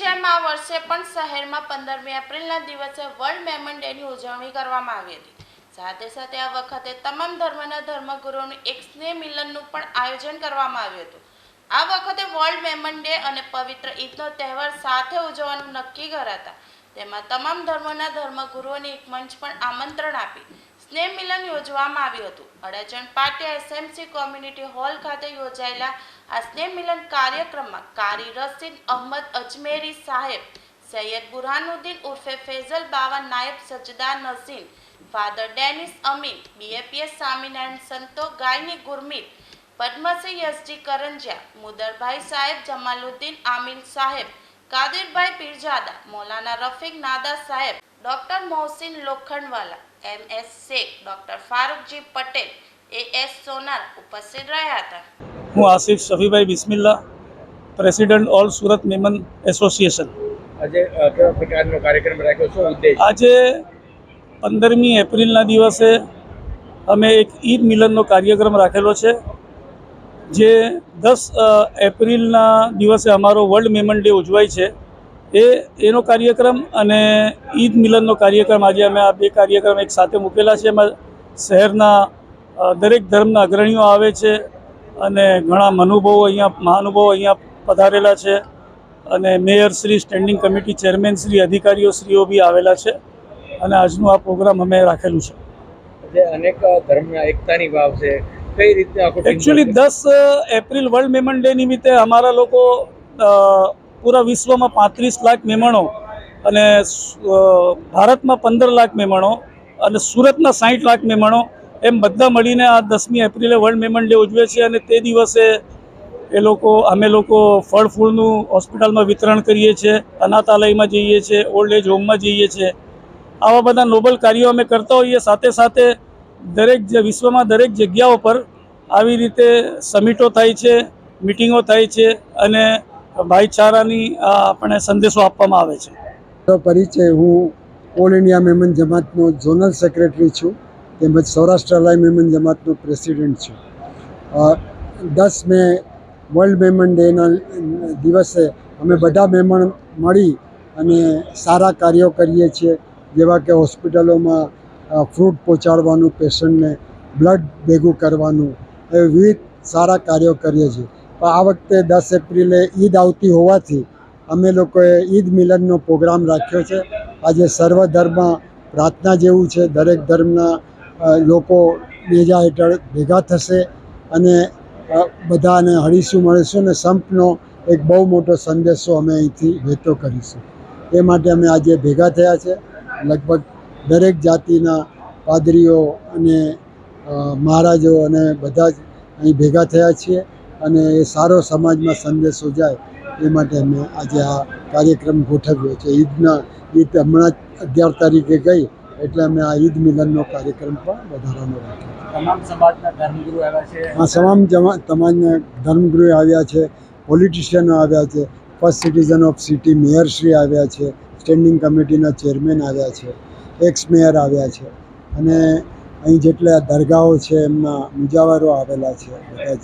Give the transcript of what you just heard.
જેમ આ વર્ષે પણ શહેરમાં પંદરમી એપ્રિલના દિવસે વર્લ્ડ મેમન ડેની ઉજવણી કરવામાં આવી હતી. સાથે સાથે આ વખતે તમામ ધર્મના ધર્મગુરુઓનું એક સ્નેહ મિલનનું પણ આયોજન કરવામાં આવ્યું હતું. આ વખતે વર્લ્ડ મેમન ડે અને પવિત્ર ઈદનો તહેવાર સાથે ઉજવવાનું નક્કી કરાતા. તેમાં તમામ ધર્મોના ધર્મગુરુઓને એક મંચ પણ આમંત્રણ આપી. સ્નેહ મિલન યોજવામાં આવ્યું હતું. Adajan Patiya SMC community hall ખાતે યોજાયેલા આ સ્નેહ મિલન કાર્યક્રમમાં કારી રસીદ અહમદ અજમેરી સાહેબ, સૈયદ બુરહાનુદ્દીન ઉર્ફે ફેઝલ બાવા નાયબ સજદા નસીન father Dennis Amin, BAPS Swaminarayan સંતો ગાયની ગુરમીત પદ્મસિંહ યસજી કરંજિયા, મુદરભાઈ સાહેબ, જમાલુદ્દીન આમિલ સાહેબ, કાદિરભાઈ Pirzada, Maulana Rafiq Nada Saheb doctor Mohsin Lokhandwala M S Shaikh doctor Farookji Patel A S Sonar ઉપસ્થિત રહ્યા હતા. હું Asif Shafibhai Bismillah president all Surat Memon association. આજે કેવા પ્રકારનો કાર્યક્રમ રાખ્યો શું ઉદ્દેશ? આજે પંદરમી એપ્રિલના દિવસે અમે એક ઈદ મિલનનો કાર્યક્રમ રાખેલો છે જે દસ એપ્રિલના દિવસે અમારો વર્લ્ડ મેમન ડે ઉજવાય છે. એ એનો કાર્યક્રમ અને ઈદ મિલનનો કાર્યક્રમ આજે અમે આ બે કાર્યક્રમ એક સાથે મૂકેલા છે. એમાં શહેરના દરેક ધર્મના અગ્રણીઓ આવે છે અને ઘણા મનુભવો અહીંયા મહાનુભવો અહીંયા પધારેલા છે અને mayor Shri standing committee chairman Shri અધિકારીઓ શ્રીઓ બી આવેલા છે અને આજનું આ પ્રોગ્રામ અમે રાખેલું છે. જે અનેક ધર્મના એકતાની ભાવ છે કઈ રીતે એકચ્યુઅલી દસ એપ્રિલ વર્લ્ડ મેમન ડે નિમિત્તે અમારા લોકો પૂરા વિશ્વમાં પાંત્રીસ લાખ મહેમાનો અને ભારતમાં પંદર લાખ મહેમાનો અને સુરતના સાઠ લાખ મહેમાનો એમ બધા મળીને આ દસમી એપ્રિલે વર્લ્ડ મેમન ડે ઉજવે છે અને તે દિવસે એ લોકો, અમે લોકો ફળ ફૂલનું હોસ્પિટલમાં વિતરણ કરીએ છીએ, અનાથાલયમાં જઈએ છીએ, ઓલ્ડ એજ હોમમાં જઈએ છીએ. આવા બધા નોબલ કાર્યો અમે કરતા હોઈએ, સાથે સાથે દરેક વિશ્વમાં દરેક જગ્યાઓ પર આવી રીતે સમિટો થાય છે, મિટિંગો થાય છે અને ભાઈચારાની આપણે સંદેશો આપવામાં આવે છે. પરિચય, હું ઓલ ઇન્ડિયા મેમન જમાતનો ઝોનલ સેક્રેટરી છું, તેમજ સૌરાષ્ટ્ર અલાય મેમન જમાતનો પ્રેસિડેન્ટ છું. દસ મે વર્લ્ડ મેમન ડેના દિવસે અમે બધા મહેમાન મળી અને સારા કાર્યો કરીએ છીએ, જેવા કે હોસ્પિટલોમાં ફ્રૂટ પહોંચાડવાનું, પેશન્ટને બ્લડ ભેગું કરવાનું એ વિવિધ સારા કાર્યો કરીએ છીએ. આ વખતે દસ એપ્રિલે ઈદ આવતી હોવાથી અમે લોકોએ ઈદ મિલનનો પ્રોગ્રામ રાખ્યો છે. આજે સર્વ ધર્મ પ્રાર્થના જેવું છે. દરેક ધર્મના લોકો બેજા હેઠળ ભેગા થશે અને બધાને હળીશું મળીશું અને સંપનો એક બહુ મોટો સંદેશો અમે અહીંથી વહેતો કરીશું. એ માટે અમે આજે ભેગા થયા છે. લગભગ દરેક જાતિના પાદરીઓ અને મહારાજો અને બધા જ અહીં ભેગા થયા છીએ. અને એ સારો સમાજમાં સંદેશો જાય એ માટે અમે આજે આ કાર્યક્રમ ગોઠવ્યો છે. ઈદના ઈદ હમણાં જ અગિયાર તારીખે ગઈ એટલે અમે આ ઈદ મિલનનો કાર્યક્રમ પણ વધારાનો રાખ્યો તમામ સમાજના ધર્મગુરુ આવ્યા છે? આ તમામ તમામને ધર્મગુરુઓ આવ્યા છે પોલિટિશિયનો આવ્યા છે ફર્સ્ટ સિટીઝન ઓફ સિટી મેયરશ્રી આવ્યા છે સ્ટેન્ડિંગ કમિટીના ચેરમેન આવ્યા છે એક્સ મેયર આવ્યા છે. અને અહીં જેટલા દરગાહો છે એમના મુજાવરો આવેલા છે બધા